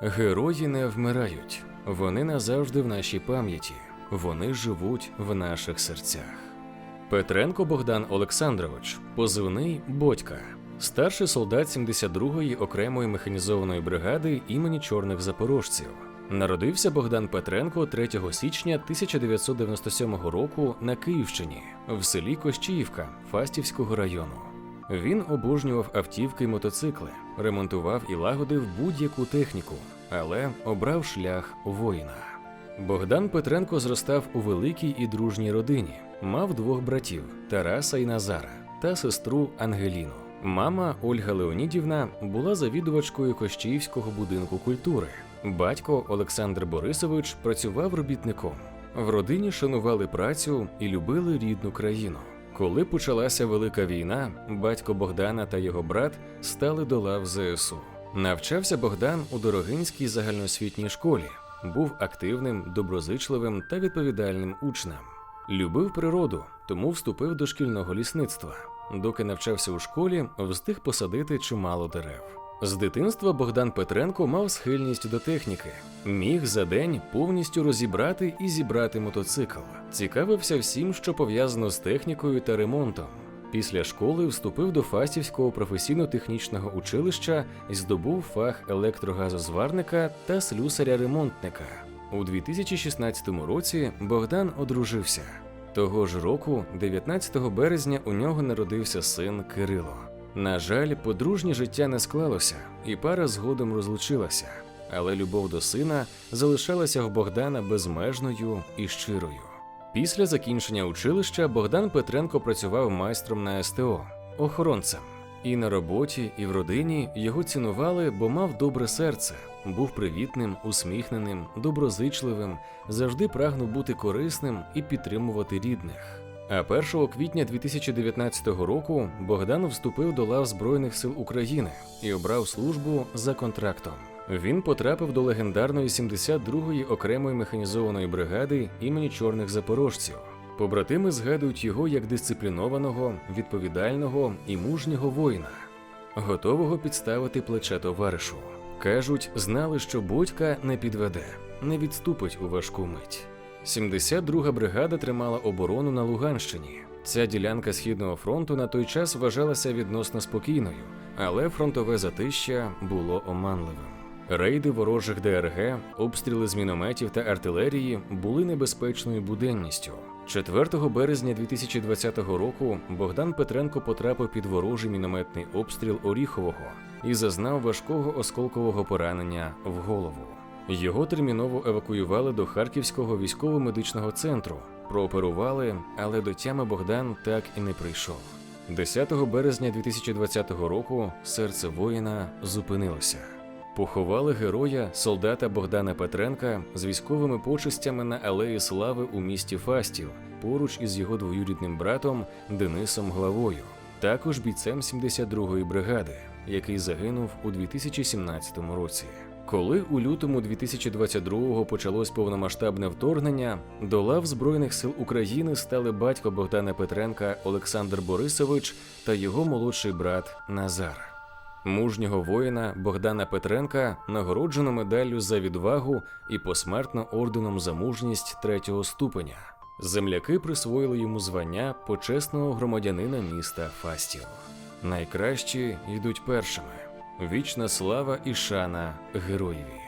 Герої не вмирають, вони назавжди в нашій пам'яті, вони живуть в наших серцях. Петренко Богдан Олександрович, позивний Бодька, старший солдат 72-ї окремої механізованої бригади імені чорних запорожців. Народився Богдан Петренко 3 січня 1997 року на Київщині, в селі Кощіївка Фастівського району. Він обожнював автівки й мотоцикли, ремонтував і лагодив будь-яку техніку, але обрав шлях воїна. Богдан Петренко зростав у великій і дружній родині, мав двох братів Тараса і Назара та сестру Ангеліну. Мама Ольга Леонідівна була завідувачкою Кощіївського будинку культури. Батько Олександр Борисович працював робітником. В родині шанували працю і любили рідну країну. Коли почалася велика війна, батько Богдана та його брат стали до лав ЗСУ. Навчався Богдан у Дорогинській загальноосвітній школі, був активним, доброзичливим та відповідальним учнем. Любив природу, тому вступив до шкільного лісництва. Доки навчався у школі, встиг посадити чимало дерев. З дитинства Богдан Петренко мав схильність до техніки, міг за день повністю розібрати і зібрати мотоцикл. Цікавився всім, що пов'язано з технікою та ремонтом. Після школи вступив до Фастівського професійно-технічного училища і здобув фах електрогазозварника та слюсаря-ремонтника. У 2016 році Богдан одружився. Того ж року, 19 березня, у нього народився син Кирило. На жаль, подружнє життя не склалося, і пара згодом розлучилася, але любов до сина залишалася в Богдана безмежною і щирою. Після закінчення училища Богдан Петренко працював майстром на СТО, охоронцем. І на роботі, і в родині його цінували, бо мав добре серце, був привітним, усміхненим, доброзичливим, завжди прагнув бути корисним і підтримувати рідних. А 1 квітня 2019 року Богдан вступив до лав Збройних сил України і обрав службу за контрактом. Він потрапив до легендарної 72-ї окремої механізованої бригади імені чорних запорожців. Побратими згадують його як дисциплінованого, відповідального і мужнього воїна, готового підставити плече товаришу. Кажуть, знали, що будька не підведе, не відступить у важку мить. 72-га бригада тримала оборону на Луганщині. Ця ділянка східного фронту на той час вважалася відносно спокійною, але фронтове затища було оманливим. Рейди ворожих ДРГ, обстріли з мінометів та артилерії були небезпечною буденністю. 4 березня 2020 року Богдан Петренко потрапив під ворожий мінометний обстріл Оріхового і зазнав важкого осколкового поранення в голову. Його терміново евакуювали до Харківського військово-медичного центру, прооперували, але до тями Богдан так і не прийшов. 10 березня 2020 року серце воїна зупинилося. Поховали героя солдата Богдана Петренка з військовими почестями на алеї Слави у місті Фастів, поруч із його двоюрідним братом Денисом Главою, також бійцем 72-ї бригади, який загинув у 2017 році. Коли у лютому 2022-го почалось повномасштабне вторгнення, до лав Збройних сил України стали батько Богдана Петренка Олександр Борисович та його молодший брат Назар. Мужнього воїна Богдана Петренка нагороджено медаллю за відвагу і посмертно орденом за мужність третього ступеня. Земляки присвоїли йому звання почесного громадянина міста Фастів. Найкращі йдуть першими. Вічна слава і шана героєві.